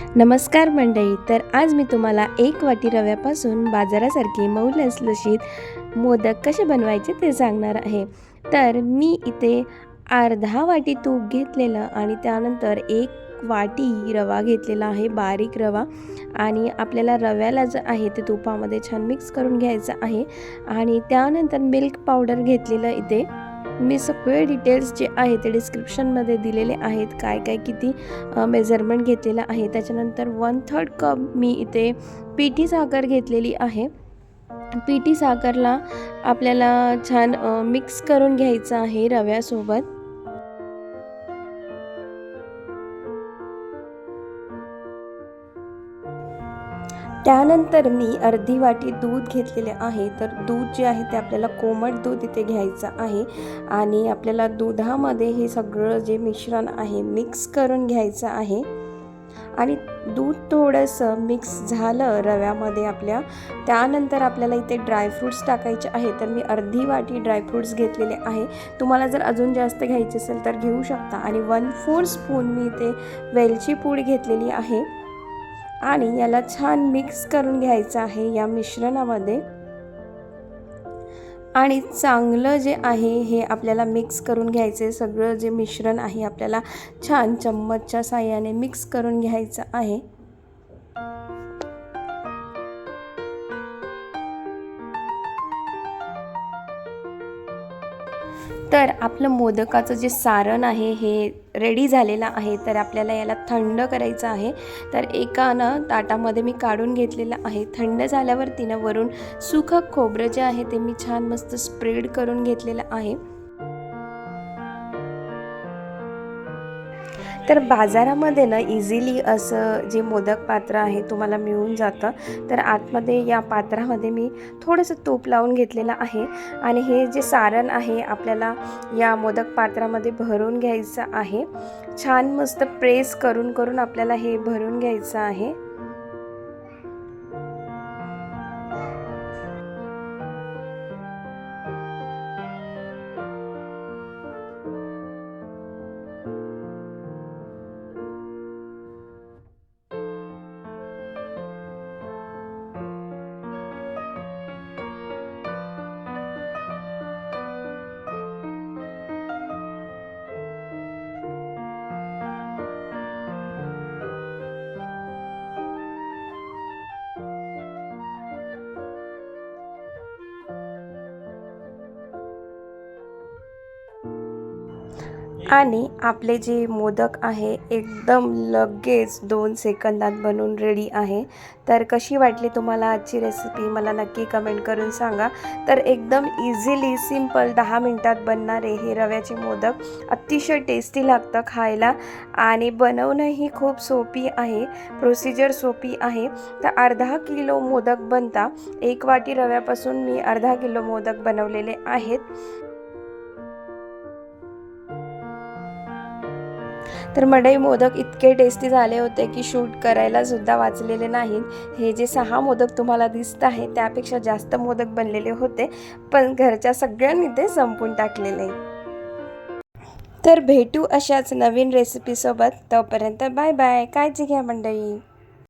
नमस्कार मंडळी तर आज मी तुम्हाला एक वाटी रव्यापासून बाजारासारखे मऊ लसलशीत मोदक कसे बनवायचे ते सांगणार आहे. तर मी इथे अर्धा वाटी तूप घेतलेलं आणि त्यानंतर एक वाटी रवा घेतलेला आहे बारीक रवा. आणि आपल्याला रव्याला जे आहे ते तुपामध्ये छान मिक्स करून घ्यायचं आहे. आणि त्यानंतर मिल्क पावडर घेतलेलं इथे. मी सगळे डिटेल्स जे आहे ते डिस्क्रिप्शनमध्ये दिलेले आहेत काय काय किती मेजरमेंट घेतलेलं आहे. त्याच्यानंतर वन थर्ड कप मी इथे पीठी साखर घेतलेली आहे. पीठी साखरला आपल्याला छान मिक्स करून घ्यायचं आहे रव्यासोबत. त्यानंतर मी अर्धी वाटी दूध घेतलेले आहे. तर दूध जे आहे ते आपल्याला कोमट दूध इथे घ्यायचं आहे. आणि आपल्याला दुधामध्ये हे सगळं जे मिश्रण आहे मिक्स करून घ्यायचं आहे. आणि दूध थोडंसं मिक्स झालं रव्यामध्ये आपल्या त्यानंतर आपल्याला इथे ड्रायफ्रूट्स टाकायचे आहे तर मी अर्धी वाटी ड्रायफ्रूट्स घेतलेले आहे. तुम्हाला जर अजून जास्त घ्यायचे असेल तर घेऊ शकता. आणि वन फोर स्पून मी इथे वेलची पूड घेतलेली आहे. आणि याला छान मिक्स करून घ्यायचं आहे या मिश्रणामध्ये. आणि चांगलं जे आहे हे आपल्याला मिक्स करून घ्यायचे सगळं जे मिश्रण आहे आपल्याला छान चम्मचच्या साह्याने मिक्स करून घ्यायचं आहे. तर आपलं मोदकाचं जे सारण आहे हे रेडी झालेलं आहे तर आपल्याला याला थंड करायचं आहे. तर एका ना ताटामध्ये मी काढून घेतलेलं आहे. थंड झाल्यावर तिनं वरून सुखं खोबरं जे आहे ते मी छान मस्त स्प्रेड करून घेतलेलं आहे. तर बाजारामध्ये ना इझिली असं जे मोदक पात्र आहे तुम्हाला मिळून जातं. तर आतमध्ये या पात्रामध्ये मी थोडंसं तूप लावून घेतलेलं आहे. आणि हे जे सारण आहे आपल्याला या मोदक पात्रामध्ये भरून घ्यायचं आहे. छान मस्त प्रेस करून करून आपल्याला हे भरून घ्यायचं आहे. आणि आपले जे मोदक आहे एकदम लगेच दोन सेकंदात बनून रेडी आहे. तर कशी वाटली तुम्हाला आजची रेसिपी मला नक्की कमेंट करून सांगा. तर एकदम इझिली सिंपल दहा मिनटात बनणारे हे रव्याचे मोदक. अतिशय टेस्टी लागतं खायला आणि बनवणंही खूप सोपी आहे प्रोसिजर सोपी आहे. तर अर्धा किलो मोदक बनता. एक वाटी रव्यापासून मी अर्धा किलो मोदक बनवलेले आहेत. तर मडई मोदक इतके टेस्टी झाले होते की शूट करायला सुद्धा वाचलेले नाहीत. हे जे सहा मोदक तुम्हाला दिसत आहे त्यापेक्षा जास्त मोदक बनलेले होते पण घरच्या सगळ्यांनी ते संपून टाकलेले. तर भेटू अशाच नवीन रेसिपीसोबत तोपर्यंत बाय बाय काळजी घ्या मंडळी.